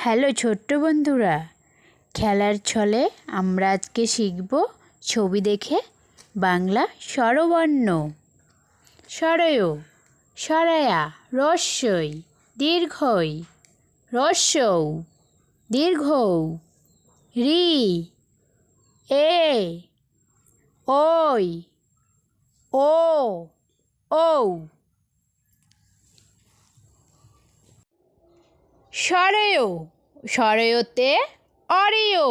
Hello ছোট্ট বন্ধুরা, খেলার ছলে আমরা আজকে শিখব ছবি দেখে বাংলা স্বরবর্ণ। স্বরয় সরায়া রস্যই, দীর্ঘই রস্যৌ দীর্ঘ রি, এ ওই ও, ঔ। সরেয় সরেয়তে অরিয়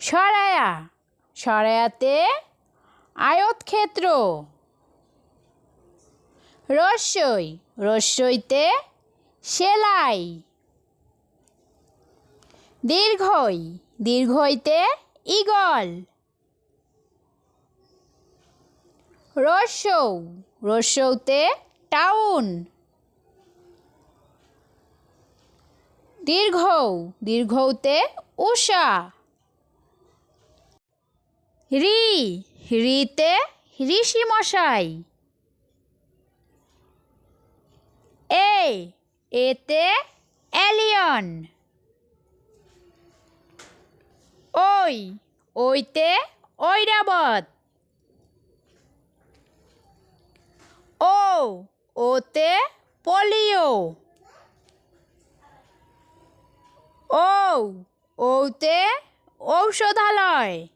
সরায়া, সরায়াতে আয়তক্ষেত্র। রস্যই, রস্যইতে সেলাই। দীর্ঘই, দীর্ঘইতে ইগল রস্যৌ রস্যৌতে টাউন। দীর্ঘ, দীর্ঘতে উষা। রি, রিতে ঋষি মশাই এ, এতে এলিয়ন ওই, ওইতে ঐরাবত। ও, ওতে পোলিও। ওতে ঔষধালয়।